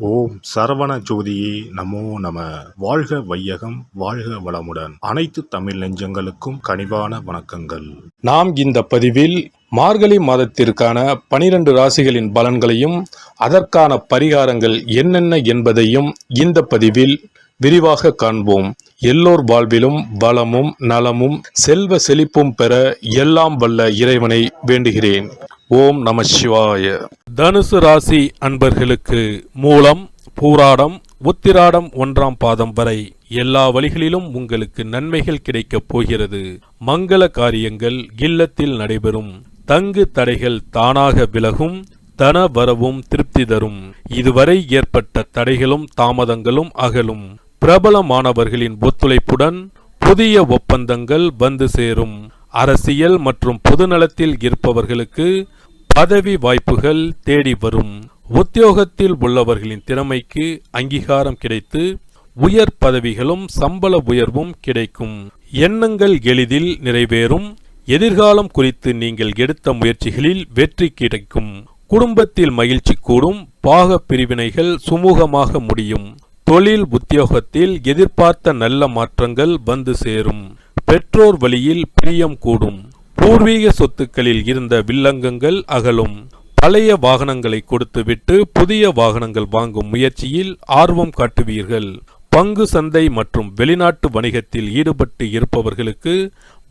ஓம் சரவண ஜோதியே நமோ நம. வாழ்க வையகம் வாழ்க வளமுடன். அனைத்து தமிழ் நெஞ்சங்களுக்கும் கனிவான வணக்கங்கள். நாம் இந்த பதிவில் மார்கழி மாதத்திற்கான பனிரெண்டு ராசிகளின் பலன்களையும் அதற்கான பரிகாரங்கள் என்னென்ன என்பதையும் இந்த பதிவில் விரிவாக காண்போம். எல்லோர் வாழ்விலும் வளமும் நலமும் செல்வ செழிப்பும் பெற எல்லாம் வல்ல இறைவனை வேண்டுகிறேன். ஓம் நம சிவாய. தனுசு ராசி அன்பர்களுக்கு மூலம் பூராடம் உத்திராடம் ஒன்றாம் பாதம் வரை எல்லா வழிகளிலும் உங்களுக்கு நன்மைகள் கிடைக்கப் போகிறது. மங்கள காரியங்கள் இல்லத்தில் நடைபெறும். தங்கு தடைகள் தானாக விலகும் தன வரவும் திருப்தி தரும். இதுவரை ஏற்பட்ட தடைகளும் தாமதங்களும் அகலும். பிரபலமானவர்களின் ஒத்துழைப்புடன் புதிய ஒப்பந்தங்கள் வந்து சேரும். அரசியல் மற்றும் பொதுநலத்தில் இருப்பவர்களுக்கு பதவி வாய்ப்புகள் தேடி வரும். உத்தியோகத்தில் உள்ளவர்களின் திறமைக்கு அங்கீகாரம் கிடைத்து உயர் பதவிகளும் சம்பள உயர்வும் கிடைக்கும். எண்ணங்கள் எளிதில் நிறைவேறும். எதிர்காலம் குறித்து நீங்கள் எடுத்த முயற்சிகளில் வெற்றி கிடைக்கும். குடும்பத்தில் மகிழ்ச்சி கூடும். பாக பிரிவினைகள் சுமூகமாக முடியும். தொழில் உத்தியோகத்தில் எதிர்பார்த்த நல்ல மாற்றங்கள் வந்து சேரும். பெற்றோர் வழியில் பிரியம் கூடும். பூர்வீக சொத்துக்களில் இருந்த வில்லங்கங்கள் அகலும். பழைய வாகனங்களை கொடுத்துவிட்டு புதிய வாகனங்கள் வாங்கும் முயற்சியில் ஆர்வம் காட்டுவீர்கள். பங்கு சந்தை மற்றும் வெளிநாட்டு வணிகத்தில் ஈடுபட்டு இருப்பவர்களுக்கு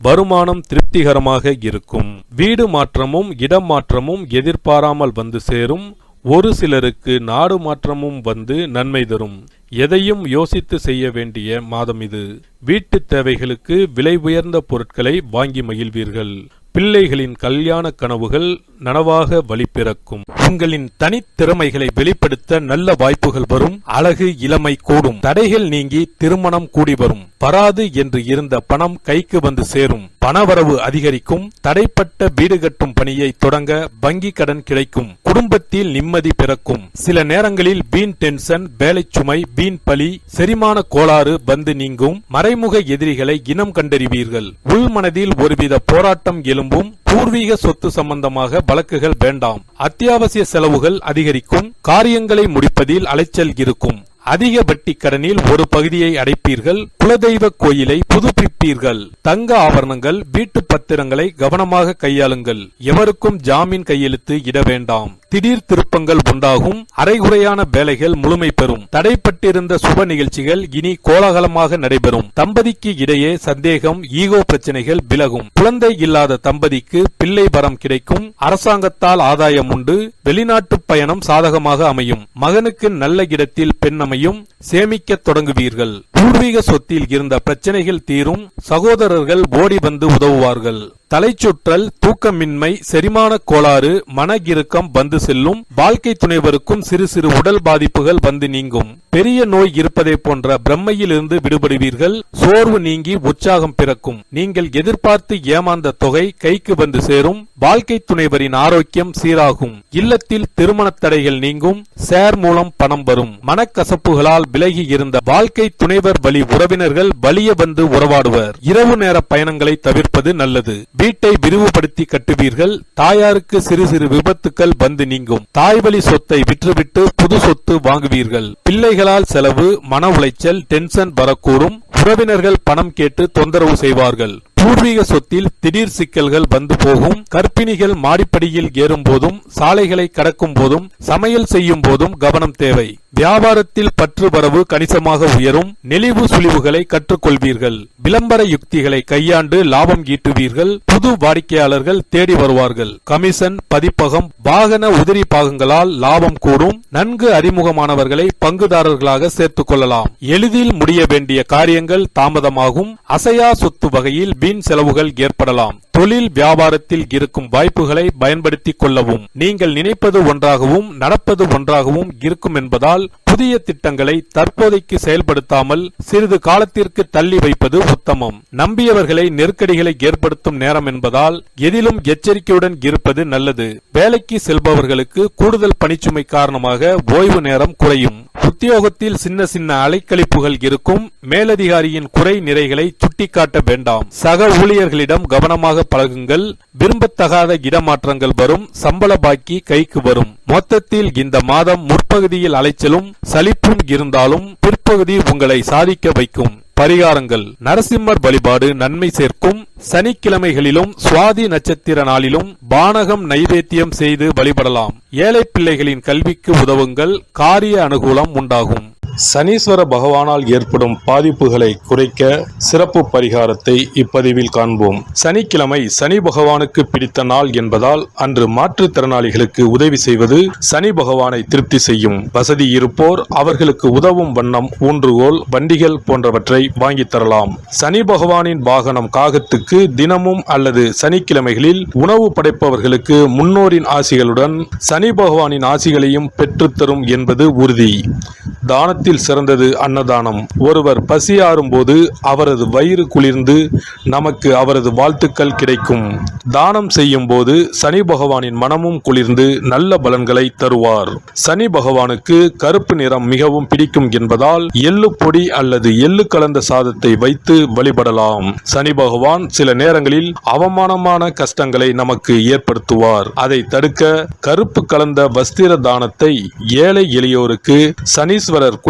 வருமானம் திருப்திகரமாக இருக்கும். வீடு மாற்றமும் இடம் மாற்றமும் எதிர்பாராமல் வந்து சேரும். ஒரு சிலருக்கு நாடு மாற்றமும் வந்து நன்மை தரும். எதையும் யோசித்து செய்ய வேண்டிய மாதம் இது. வீட்டு தேவைகளுக்கு விலை உயர்ந்த பொருட்களை வாங்கி மகிழ்வீர்கள். பிள்ளைகளின் கல்யாண கனவுகள் நனவாக வழிபிறக்கும். உங்களின் தனித்திறமைகளை வெளிப்படுத்த நல்ல வாய்ப்புகள் வரும். அழகு இளமை கூடும். தடைகள் நீங்கி திருமணம் கூடி வரும். வராது என்று இருந்த பணம் கைக்கு வந்து சேரும். பணவரவு அதிகரிக்கும். தடைப்பட்ட வீடு கட்டும் பணியை தொடங்க வங்கி கடன் கிடைக்கும். குடும்பத்தில் நிம்மதி பிறக்கும். சில நேரங்களில் வீண் டென்ஷன் வேலை சுமை வீண் பலி செரிமான கோளாறு வந்து நீங்கும். மறைமுக எதிரிகளை இனம் கண்டறிவீர்கள். உள்மனதில் ஒருவித போராட்டம் எழும்பும். பூர்வீக சொத்து சம்பந்தமாக வழக்குகள் வேண்டாம். அத்தியாவசிய செலவுகள் அதிகரிக்கும். காரியங்களை முடிப்பதில் அலைச்சல் இருக்கும். அதிக வட்டி கடனில் ஒரு பகுதியை அடைப்பீர்கள். குலதெய்வ கோயிலை புதுப்பிப்பீர்கள். தங்க ஆபரணங்கள் வீட்டு பத்திரங்களை கவனமாக கையாளுங்கள். எவருக்கும் ஜாமீன் கையெழுத்து இட வேண்டாம். திடீர் திருப்பங்கள் உண்டாகும். அரைகுறையான வேலைகள் முழுமை பெறும். தடைப்பட்டிருந்த சுப நிகழ்ச்சிகள் இனி கோலாகலமாக நடைபெறும். தம்பதிக்கு இடையே சந்தேகம் ஈகோ பிரச்சனைகள் விலகும். குழந்தை இல்லாத தம்பதிக்கு பிள்ளை வரம் கிடைக்கும். அரசாங்கத்தால் ஆதாயம் உண்டு. வெளிநாட்டு பயணம் சாதகமாக அமையும். மகனுக்கு நல்ல இடத்தில் பெண் அமையும். சேமிக்க தொடங்குவீர்கள். பூர்வீக சொத்தில் இருந்த பிரச்சனைகள் தீரும் சகோதரர்கள் ஓடி வந்து உதவுவார்கள். தலைச்சுற்றல் தூக்கமின்மை செரிமான கோளாறு மன வந்து செல்லும் வாழ்க்கை துணைவருக்கும் சிறு சிறு உடல் பாதிப்புகள் வந்து நீங்கும். பெரிய நோய் இருப்பதை போன்ற பிரம்மையிலிருந்து விடுபடுவீர்கள் சோர்வு நீங்கி உற்சாகம் பிறக்கும். நீங்கள் எதிர்பார்த்து ஏமாந்த தொகை கைக்கு வந்து சேரும் வாழ்க்கை துணைவரின் ஆரோக்கியம் சீராகும். இல்லத்தில் திருமண தடைகள் நீங்கும் சேர் மூலம் பணம் வரும். மனக்கசப்புகளால் விலகி இருந்த வாழ்க்கை துணைவர் வழி உறவினர்கள் வலிய வந்து உறவாடுவர். இரவு நேர பயணங்களை தவிர்ப்பது நல்லது. வீட்டை விரிவுபடுத்தி கட்டுவீர்கள். தாயாருக்கு சிறு சிறு விபத்துக்கள் வந்து நீங்கும். தாய்வழி சொத்தை விற்றுவிட்டு புது சொத்து வாங்குவீர்கள். பிள்ளைகளால் செலவு மன உளைச்சல் டென்ஷன் வரக்கூடும். உறவினர்கள் பணம் கேட்டு தொந்தரவு செய்வார்கள். பூர்வீக சொத்தில் திடீர் சிக்கல்கள் வந்து போகும். கற்பிணிகள் மாடிப்படியில் ஏறும் போதும் சாலைகளை கடக்கும் போதும் சமையல் செய்யும் போதும் கவனம் தேவை. வியாபாரத்தில் பற்று வரவு கணிசமாக உயரும். நெளிவு சுழிவுகளை கற்றுக்கொள்வீர்கள். விளம்பர யுக்திகளை கையாண்டு லாபம் ஈட்டுவீர்கள். புது வாடிக்கையாளர்கள் தேடி வருவார்கள். கமிஷன் பதிப்பகம் வாகன உதிரி பாகங்களால் லாபம் கூடும். நன்கு அறிமுகமானவர்களை பங்குதாரர்களாக சேர்த்துக் கொள்ளலாம். எளிதில் முடிய வேண்டிய காரியங்கள் தாமதமாகும். அசையா சொத்து வகையில் வீண் செலவுகள் ஏற்படலாம். தொழில் வியாபாரத்தில் இருக்கும் வாய்ப்புகளை பயன்படுத்திக் கொள்ளவும் நீங்கள் நினைப்பது ஒன்றாகவும் நடப்பது ஒன்றாகவும் இருக்கும் என்பதால் புதிய திட்டங்களை தற்போதைக்கு செயல்படுத்தாமல் சிறிது காலத்திற்கு தள்ளி வைப்பது உத்தமம். நம்பியவர்களை நெருக்கடிகளை ஏற்படுத்தும் நேரம் என்பதால் எதிலும் எச்சரிக்கையுடன் இருப்பது நல்லது. வேலைக்கு செல்பவர்களுக்கு கூடுதல் பணிச்சுமை காரணமாக ஓய்வு நேரம் குறையும். உத்தியோகத்தில் சின்ன சின்ன அலைக்கழிப்புகள் இருக்கும். மேலதிகாரியின் குறை நிறைகளை சுட்டிக்காட்ட வேண்டாம். சக ஊழியர்களிடம் கவனமாக பழகுங்கள். விரும்பத்தகாத இடமாற்றங்கள் வரும். சம்பள பாக்கி கைக்கு வரும். மொத்தத்தில் இந்த மாதம் முற்பகுதியில் அலைச்சலும் சலிப்பும் இருந்தாலும் பிற்பகுதி உங்களை சாதிக்க வைக்கும். பரிகாரங்கள். நரசிம்மர் வழிபாடு நன்மை சேர்க்கும். சனிக்கிழமைகளிலும் சுவாதி நட்சத்திர நாளிலும் பானகம் நைவேத்தியம் செய்து வழிபடலாம். ஏழை பிள்ளைகளின் கல்விக்கு உதவுங்கள். காரிய அனுகூலம் உண்டாகும். சனீஸ்வர பகவானால் ஏற்படும் பாதிப்புகளை குறைக்க சிறப்பு பரிகாரத்தை இப்பதிவில் காண்போம். சனிக்கிழமை சனி பகவானுக்கு பிடித்த நாள் என்பதால் அன்று மாற்றுத்திறனாளிகளுக்கு உதவி செய்வது சனி பகவானை திருப்தி செய்யும். வசதி இருப்போர் அவர்களுக்கு உதவும் வண்ணம் ஊன்றுகோல் வண்டிகள் போன்றவற்றை வாங்கித் தரலாம். சனி பகவானின் வாகனம் காகத்துக்கு தினமும் அல்லது சனிக்கிழமைகளில் உணவு படைப்பவர்களுக்கு முன்னோரின் ஆசிகளுடன் சனி பகவானின் ஆசிகளையும் பெற்றுத்தரும் என்பது உறுதி. தானத்தில் சிறந்தது அன்னதானம். ஒருவர் பசியாறும் போது அவரது வயிறு குளிர்ந்து நமக்கு அவரது வாழ்த்துக்கள் கிடைக்கும். தானம் செய்யும் போது சனி பகவானின் மனமும் குளிர்ந்து நல்ல பலன்களை தருவார். சனி பகவானுக்கு கருப்பு நிறம் மிகவும் பிடிக்கும் என்பதால் எள்ளு பொடி அல்லது எள்ளு கலந்த சாதத்தை வைத்து வழிபடலாம். சனி பகவான் சில நேரங்களில் அவமானமான கஷ்டங்களை நமக்கு ஏற்படுத்துவார். அதை தடுக்க கருப்பு கலந்த வஸ்திர தானத்தை ஏழை எளியோருக்கு சனீஸ்வரர்